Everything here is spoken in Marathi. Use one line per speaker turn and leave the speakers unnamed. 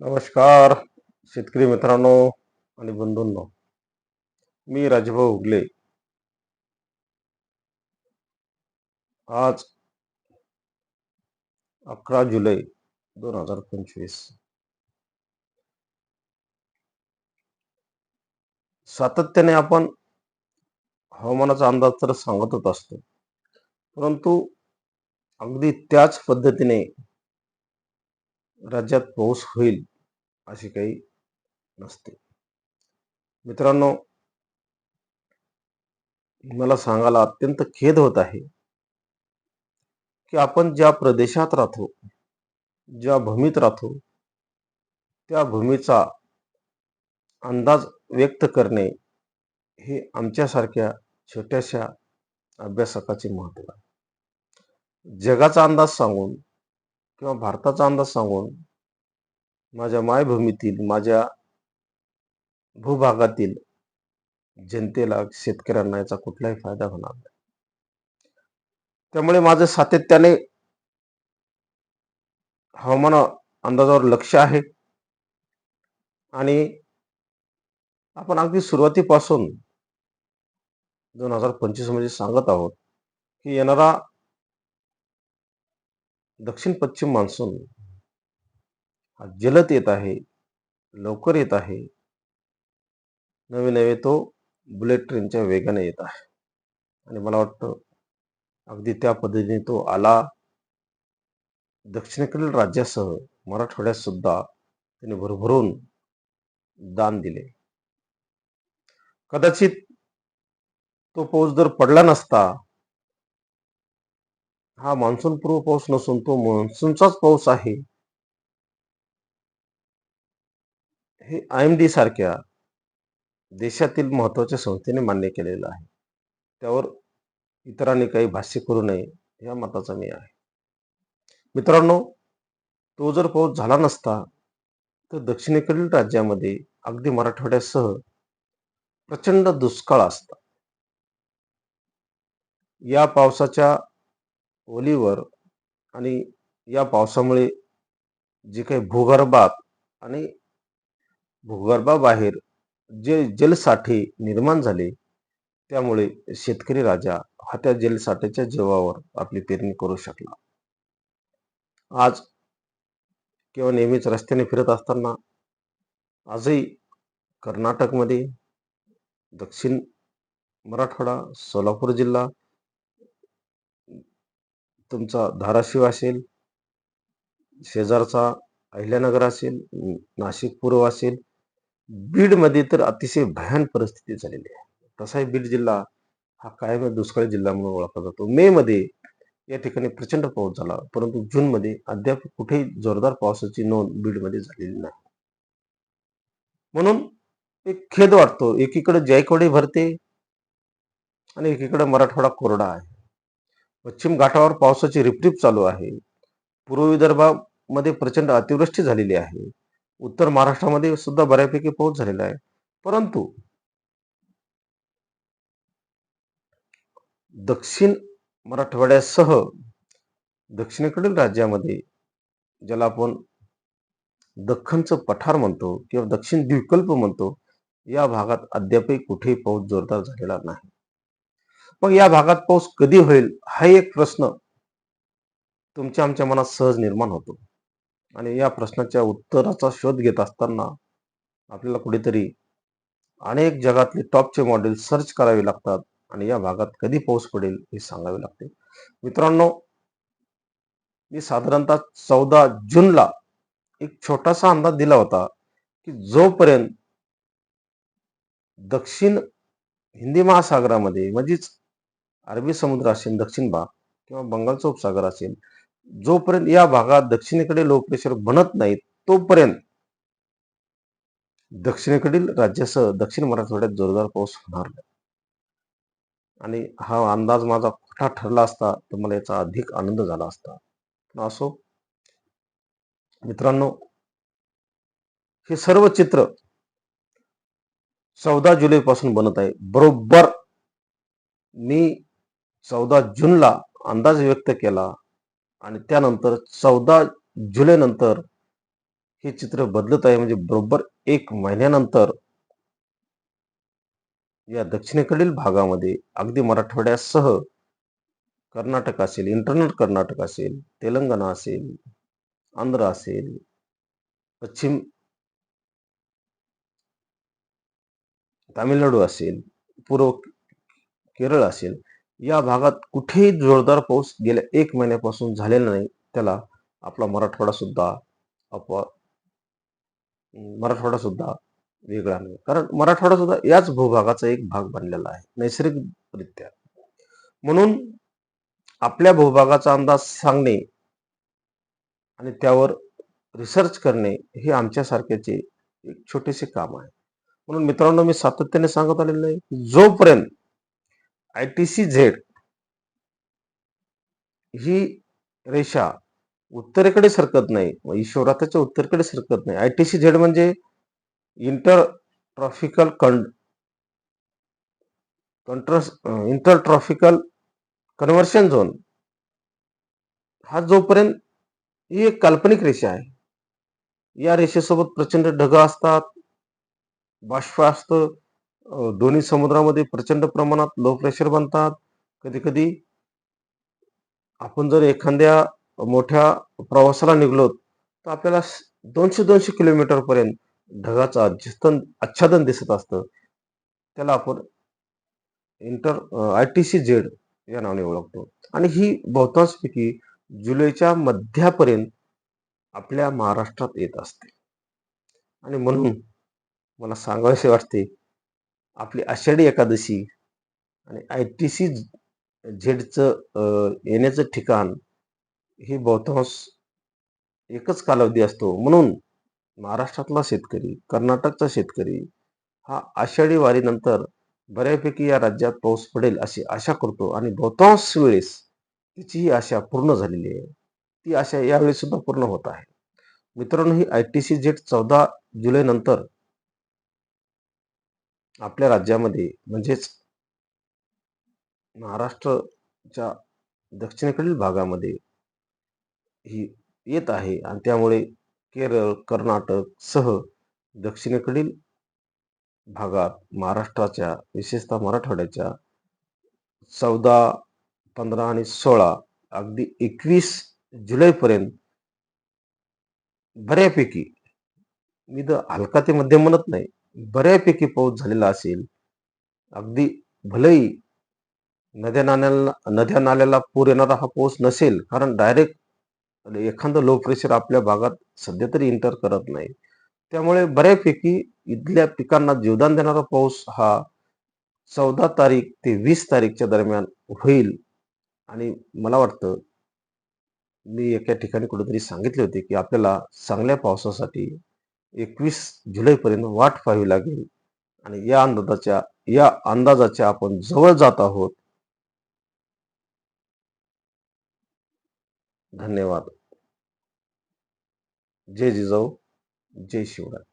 नमस्कार शेतकरी मित्रांनो आणि बंधूंनो. मी राजभाऊ उगले. आज अकरा जुलै दोन हजार पंचवीस. सातत्याने आपण हवामानाचा अंदाज तर सांगतच असतो. परंतु अगदी त्याच पद्धतीने राज्यात पाऊस होईल अशी काही नसते. मित्रांनो मला सांगायला अत्यंत खेद होत आहे की आपण ज्या प्रदेशात राहतो ज्या भूमीत राहतो त्या भूमीचा अंदाज व्यक्त करणे हे आमच्यासारख्या छोट्याशा अभ्यासकाचे महत्त्व आहे. जगाचा अंदाज सांगून किंवा भारताचा अंदाज सांगून माझ्या मायभूमीतील माझ्या भूभागातील जनतेला शेतकऱ्यांना याचा कुठलाही फायदा होणार नाही. त्यामुळे माझं सातत्याने हवामान अंदाजावर लक्ष आहे. आणि आपण अगदी सुरुवातीपासून दोन हजार पंचवीसमध्ये सांगत आहोत की येणारा दक्षिण पश्चिम मान्सून हा जलद येत आहे लवकर येत आहे. नवे नवे तो बुलेट ट्रेनच्या वेगाने येत आहे. आणि मला वाटतं अगदी त्या पद्धतीने तो आला. दक्षिणेकडील राज्यासह मराठवाड्यात सुद्धा त्याने भरभरून दान दिले. कदाचित तो पाऊस जर पडला नसता हा मान्सून पूर्व पाऊस नसून तो मान्सूनचाच पाऊस आहे. हे आय एम डी सारख्या देशातील महत्त्वाच्या संस्थेने मान्य केलेलं आहे. त्यावर इतरांनी काही भाष्य करू नये या मताचा मी आहे. मित्रांनो तो जर पाऊस झाला नसता तर दक्षिणेकडील राज्यामध्ये अगदी मराठवाड्यासह प्रचंड दुष्काळ असता या पावसाच्या ओलीवर आणि या पावसामुळे जे काही भूगर्भात आणि भूगर्भाबाहेर जे जलसाठे निर्माण झाले त्यामुळे शेतकरी राजा हा त्या जलसाठ्याच्या जीवावर आपली पेरणी करू शकला. आज किंवा नेहमीच रस्त्याने फिरत असताना आजही कर्नाटकमध्ये दक्षिण मराठवाडा सोलापूर जिल्हा तुमचा धाराशिव असेल शेजारचा अहिल्यानगर असेल नाशिक पूर्व असेल बीडमध्ये तर अतिशय भयान परिस्थिती झालेली आहे. तसाही बीड जिल्हा हा कायम दुष्काळी जिल्हा म्हणून ओळखला जातो. मे मध्ये या ठिकाणी प्रचंड पाऊस झाला परंतु जून मध्ये अद्याप कुठेही जोरदार पावसाची नोंद बीडमध्ये झालेली नाही. म्हणून एक खेद वाटतो एकीकडे जायकवाडी भरते आणि एकीकडे मराठवाडा कोरडा आहे. पश्चिम घाटावर पावसाची रिपरिप चालू आहे. पूर्व विदर्भामध्ये प्रचंड अतिवृष्टी झालेली आहे. उत्तर महाराष्ट्रामध्ये सुद्धा बऱ्यापैकी पाऊस झालेला आहे. परंतु दक्षिण मराठवाड्यासह दक्षिणेकडील राज्यामध्ये ज्याला आपण दख्खनचं पठार म्हणतो किंवा दक्षिण द्विकल्प म्हणतो या भागात अद्यापही कुठेही पाऊस जोरदार झालेला नाही. मग या भागात पाऊस कधी होईल हा एक प्रश्न तुमच्या आमच्या मनात सहज निर्माण होतो. आणि या प्रश्नाच्या उत्तराचा शोध घेत असताना आपल्याला कुठेतरी अनेक जगातले टॉपचे मॉडेल सर्च करावे लागतात आणि या भागात कधी पाऊस पडेल हे सांगावे लागते. मित्रांनो मी साधारणतः चौदा जूनला एक छोटासा अंदाज दिला होता की जोपर्यंत दक्षिण हिंदी महासागरामध्ये म्हणजेच अरबी समुद्र असेल दक्षिण भाग किंवा बंगालचा उपसागर असेल जोपर्यंत या भागात दक्षिणेकडे लो प्रेशर बनत नाही तोपर्यंत दक्षिणेकडील राज्यासह दक्षिण मराठवाड्यात जोरदार पाऊस होणार नाही. आणि हा अंदाज माझा खोटा ठरला असता तर मला याचा अधिक आनंद झाला असता. पण असो. मित्रांनो हे सर्व चित्र चौदा जुलै पासून बनत आहे. बरोबर मी चौदा जूनला अंदाज व्यक्त केला आणि त्यानंतर चौदा जुलै नंतर हे चित्र बदलत आहे. म्हणजे बरोबर एक महिन्यानंतर या दक्षिणेकडील भागामध्ये अगदी मराठवाड्यासह कर्नाटक असेल इंटरनेट कर्नाटक असेल तेलंगणा असेल आंध्र असेल पश्चिम तामिळनाडू असेल पूर्व केरळ असेल या भागात कुठेही जोरदार पाऊस गेल्या एक महिन्यापासून झालेला नाही. त्याला आपला मराठवाडा सुद्धा अपवा मराठवाडा सुद्धा वेगळा नाही. कारण मराठवाडा सुद्धा याच भूभागाचा एक भाग बनलेला आहे नैसर्गिकरित्या. म्हणून आपल्या भूभागाचा अंदाज सांगणे आणि त्यावर रिसर्च करणे हे आमच्यासारख्याचे एक छोटेसे काम आहे. म्हणून मित्रांनो मी सातत्याने सांगत आलेलं आहे की जोपर्यंत आय टी सी झेड ही रेषा उत्तरेकडे सरकत नाही. ईश्वराताच्या उत्तरेकडे सरकत नाही. आय टी सी झेड म्हणजे इंटर ट्रॉफिकल कंड कंट्रस इंटर ट्रॉफिकल कन्व्हर्शन झोन हा जोपर्यंत ही एक काल्पनिक रेषा आहे. या रेषेसोबत प्रचंड ढग असतात. बाष्प असतं. दोन्ही समुद्रामध्ये प्रचंड प्रमाणात लो प्रेशर बनतात. कधी कधी आपण जर एखाद्या मोठ्या प्रवासाला निघलो तर आपल्याला दोनशे दोनशे किलोमीटर पर्यंत ढगाचं आच्छादन आच्छादन दिसत असतं. त्याला आपण inter I T C Z या नावाने ओळखतो. आणि ही बहुतांशपैकी जुलैच्या मध्यापर्यंत आपल्या महाराष्ट्रात येत असते. आणि म्हणून मला सांगावेसे वाटते आपली आषाढी एकादशी आणि आय टी सी झेडचं येण्याचं ठिकाण हे बहुतांश एकच कालावधी असतो. म्हणून महाराष्ट्रातला शेतकरी कर्नाटकचा शेतकरी हा आषाढी वारीनंतर बऱ्यापैकी या राज्यात पाऊस पडेल अशी आशा करतो आणि बहुतांश वेळेस तिची ही आशा पूर्ण झालेली आहे. ती आशा यावेळी सुद्धा पूर्ण होत आहे. मित्रांनो ही आय टी सी जेट चौदा जुलैनंतर आपल्या राज्यामध्ये म्हणजेच महाराष्ट्रच्या दक्षिणेकडील भागामध्ये ही येत आहे. आणि त्यामुळे केरळ कर्नाटक सह दक्षिणेकडील भागात महाराष्ट्राच्या विशेषतः मराठवाड्याच्या चौदा पंधरा आणि सोळा अगदी एकवीस जुलैपर्यंत बऱ्यापैकी मी तर हलका ते मध्यम म्हणत नाही. बऱ्यापैकी पाऊस झालेला असेल अगदी भलेही नद्या नाल्याला नद्या नाल्याला पूर येणारा हा पाऊस नसेल कारण डायरेक्ट एखादं लो प्रेशर आपल्या भागात सध्या तरी इंटर करत नाही. त्यामुळे बऱ्यापैकी इथल्या पिकांना जीवदान देणारा पाऊस हा चौदा तारीख ते वीस तारीखच्या दरम्यान होईल. आणि मला वाटतं मी एका ठिकाणी कुठेतरी सांगितले होते की आपल्याला चांगल्या पावसासाठी एकवीस जुलैपर्यंत वाट पाहावी लागेल. आणि या अंदाजाच्या या अंदाजाच्या आपण जवळ जात आहोत. धन्यवाद. जय जिजाऊ जय शिवराय.